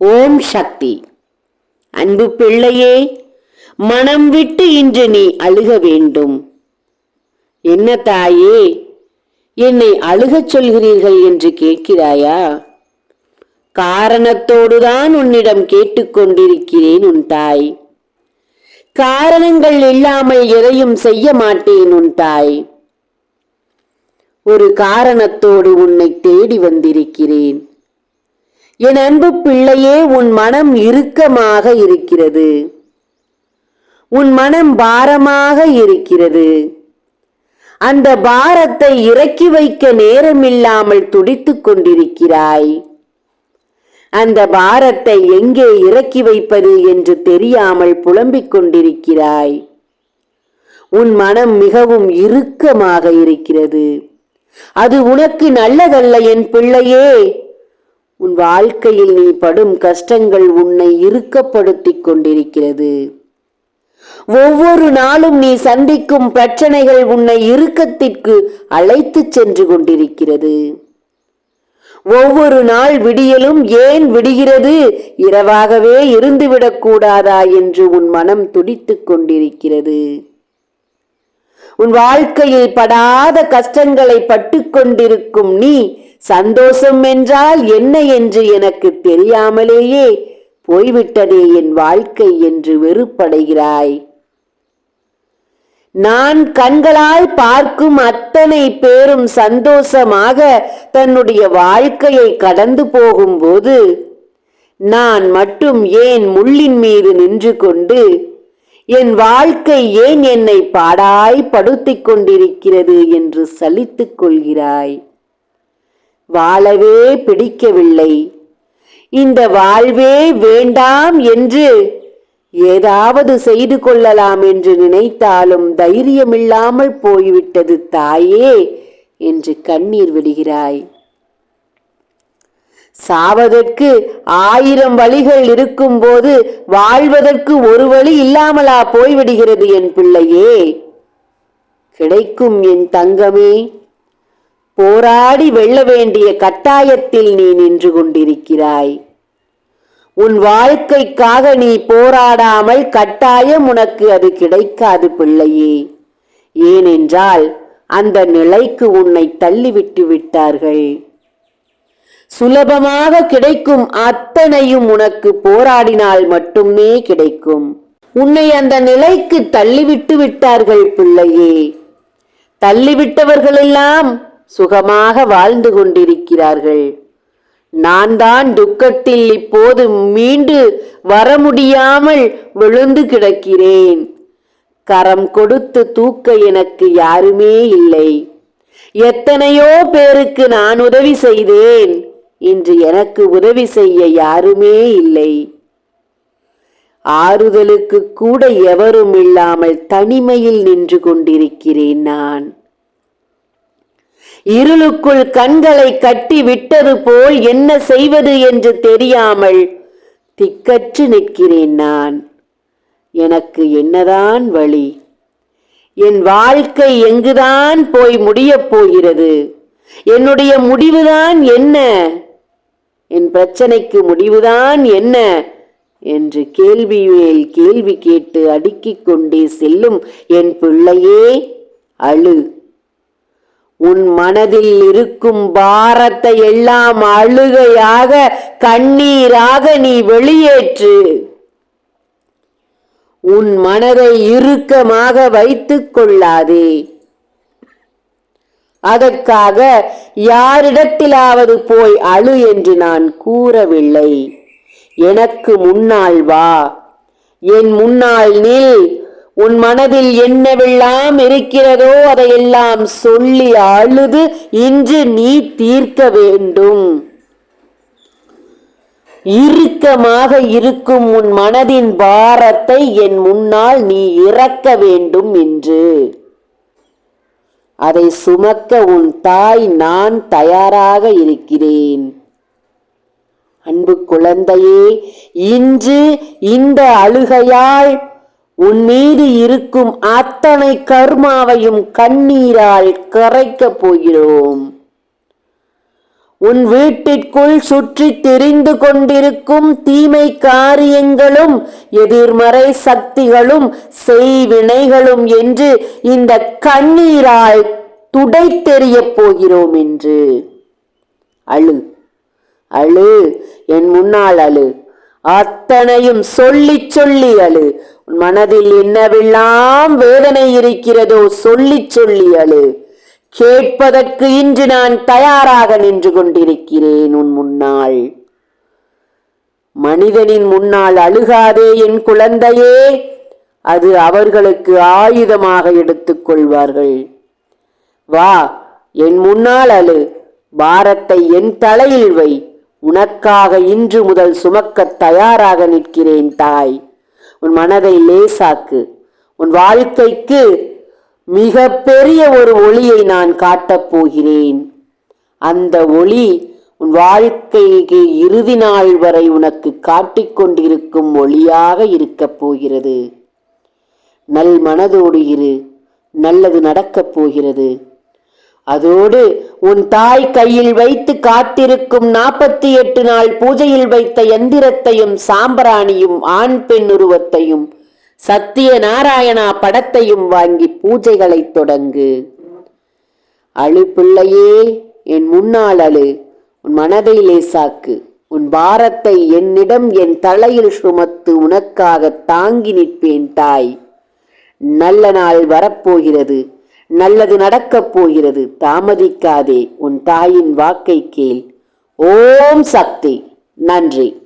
ஓம் சக்தி. அன்பு பிள்ளையே மனம் விட்டு இன்று நீ அழுக வேண்டும். என்ன தாயே என்னை அழுகச் சொல்கிறீர்கள் என்று கேட்கிறாயா? காரணத்தோடுதான் உன்னிடம் கேட்டுக்கொண்டிருக்கிறேன் உன் தாய். காரணங்கள் இல்லாமல் எதையும் செய்ய மாட்டேன் உன் தாய். ஒரு காரணத்தோடு உன்னை தேடி வந்திருக்கிறேன். என் அன்பு பிள்ளையே உன் மனம் இறுக்கமாக இருக்கிறது. உன் மனம் பாரமாக இருக்கிறது. அந்த பாரத்தை இறக்கி வைக்க நேரமில்லாமல் துடித்துக் கொண்டிருக்கிறாய். அந்த பாரத்தை எங்கே இறக்கி வைப்பது என்று தெரியாமல் புலம்பிக் கொண்டிருக்கிறாய். உன் மனம் மிகவும் இறுக்கமாக இருக்கிறது. அது உனக்கு நல்லதல்ல என் பிள்ளையே. உன் வாழ்க்கையில் நீ படும் கஷ்டங்கள் உன்னை இறுக்கப்படுத்தி கொண்டிருக்கிறது. ஒவ்வொரு நாளும் நீ சந்திக்கும் பிரச்சனைகள் உன்னை இறுக்கத்திற்கு அழைத்து சென்று கொண்டிருக்கிறது. ஒவ்வொரு நாள் விடியலும் ஏன் விடுகிறது? இரவாகவே இருந்துவிடக் கூடாதா என்று உன் மனம் துடித்துக் கொண்டிருக்கிறது. உன் வாழ்க்கையில் படாத கஷ்டங்களை பட்டு கொண்டிருக்கும் நீ சந்தோஷம் என்றால் என்ன என்று எனக்கு தெரியாமலேயே போய்விட்டதே என் வாழ்க்கை என்று வெறுப்படைகிறாய். நான் கண்களால் பார்க்கும் அத்தனை பேரும் சந்தோஷமாக தன்னுடைய வாழ்க்கையை கடந்து போகும்போது நான் மட்டும் ஏன் முள்ளின் மீது நின்று கொண்டு என் வாழ்க்கை ஏன் என்னை பாடாய் படுத்திக் கொண்டிருக்கிறது என்று சலித்துக் கொள்கிறாய்? வாழவே பிடிக்கவில்லை. இந்த வாழ்வே வேண்டாம் என்று ஏதாவது செய்து கொள்ளலாம் என்று நினைத்தாலும் தைரியமில்லாமல் போய்விட்டது தாயே என்று கண்ணீர் விடுகிறாய். சாவதற்கு ஆயிரம் வழிகள் இருக்கும்போது வாழ்வதற்கு ஒரு வழி இல்லாமலா போய்விடுகிறது என் பிள்ளையே. கிடைக்கும் என் தங்கமே போராடி வெல்ல வேண்டிய கட்டாயத்தில் நீ நின்று கொண்டிருக்கிறாய். உன் வாழ்க்கைக்காக நீ போராடாமல் கட்டாயம் உனக்கு அது கிடைக்காது பிள்ளையே. ஏனென்றால் அந்த நிலைக்கு உன்னை தள்ளிவிட்டு விட்டார்கள். சுலபமாக கிடைக்கும் அத்தனையும் உனக்கு போராடினால் மட்டுமே கிடைக்கும். உன்னை அந்த நிலைக்கு தள்ளிவிட்டு விட்டார்கள் பிள்ளையே. தள்ளிவிட்டவர்களெல்லாம் சுகமாக வாழ்ந்து கொண்டிருக்கிறார்கள். நான் தான் துக்கத்தில் இப்போது மீண்டு வர முடியாமல் விழுந்து கிடக்கிறேன். கரம் கொடுத்து தூக்க எனக்கு யாருமே இல்லை. எத்தனையோ பேருக்கு நான் உதவி செய்தேன். இன்று எனக்கு உதவி செய்ய யாருமே இல்லை. ஆறுதலுக்கு கூட எவரும் இல்லாமல் தனிமையில் நின்று கொண்டிருக்கிறேன் நான். இருளுக்குள் கண்களை கட்டி விட்டது போல் என்ன செய்வது என்று தெரியாமல் திக்கற்று நிற்கிறேன் நான். எனக்கு என்னதான் வழி? என் வாழ்க்கை எங்குதான் போய் முடியப் போகிறது? என்னுடைய முடிவுதான் என்ன? என் பிரச்சனைக்கு முடிவுதான் என்ன? என்று கேள்வி மேல் கேள்வி கேட்டு அடுக்கிக் கொண்டே செல்லும் என் பிள்ளையே அழு. உன் மனதில் இருக்கும் பாரத்தை எல்லாம் அழுகையாக கண்ணீராக நீ வெளியேற்று. உன் மனதை இறுக்கமாக வைத்துக் கொள்ளாதே. அதற்காக யாரிடத்திலாவது போய் அழு என்று நான் கூறவில்லை. எனக்கு முன்னால் வா. என் முன்னால் நில். உன் மனதில் என்னவெல்லாம் இருக்கிறதோ அதையெல்லாம் சொல்லி அழுது இன்று நீ தீர்க்க வேண்டும். இறுக்கமாக இருக்கும் உன் மனதின் பாரத்தை என் முன்னால் நீ இறக்க வேண்டும் என்று. அதை சுமக்க உன் தாய் நான் தயாராக இருக்கிறேன். அன்பு குழந்தையே இன்று இந்த அழுகையால் உன் மீது இருக்கும் அத்தனை கர்மாவையும் கண்ணீரால் கரைக்கப் போகிறோம். உன் வீட்டிற்குள் சுற்றி தெரிந்து கொண்டிருக்கும் தீமை காரியங்களும் எதிர்மறை சக்திகளும் செய்வினைகளும் என்று இந்த கண்ணீரால் துடைத்தெறியப் போகிறோம் என்று அழு அழு என் முன்னால் அழு. அத்தனையும் சொல்லி சொல்லி அழு. உன் மனதில் என்னவெல்லாம் வேதனை இருக்கிறதோ சொல்லிச் சொல்லி அழு. கேட்பதற்கு இன்று நான் தயாராக நின்று கொண்டிருக்கிறேன் உன் முன்னால். மனிதனின் முன்னால் அழுகாதே என் குழந்தையே அது அவர்களுக்கு ஆயுதமாக எடுத்துக் கொள்வார்கள். வா என் முன்னால் அழு பாரத்தை என் தலையில் வை உனக்காக இன்று முதல் சுமக்கத் தயாராக நிற்கிறேன் தாய். உன் மனதை லேசாக்கு உன் வாழ்க்கைக்கு மிக பெரிய ஒரு ஒளியை நான் காட்டப் போகிறேன். அந்த ஒளி உன் வாழ்க்கைக்கு இறுதி நாள் வரை உனக்கு காட்டிக்கொண்டிருக்கும் ஒளியாக இருக்கப் போகிறது. நல் மனதோடு இரு. நல்லது நடக்கப் போகிறது. அதோடு உன் தாய் கையில் வைத்து காத்திருக்கும் நாற்பத்தி எட்டு நாள் பூஜையில் வைத்த எந்திரத்தையும் சாம்பிராணியும் ஆண் பெண் உருவத்தையும் சத்திய நாராயணா படத்தையும் வாங்கி பூஜைகளை தொடங்கு. அழு பிள்ளையே என் முன்னால் அழு. உன் மனதை லேசாக்கு. உன் பாரத்தை என்னிடம் என் தலையில் சுமத்து உனக்காக தாங்கி நிற்பேன் தாய். நல்ல நாள் வரப்போகிறது. நல்லது நடக்கப் போகிறது. தாமதிக்காதே உன் தாயின் வாக்கை கேள். ஓம் சக்தி. நன்றி.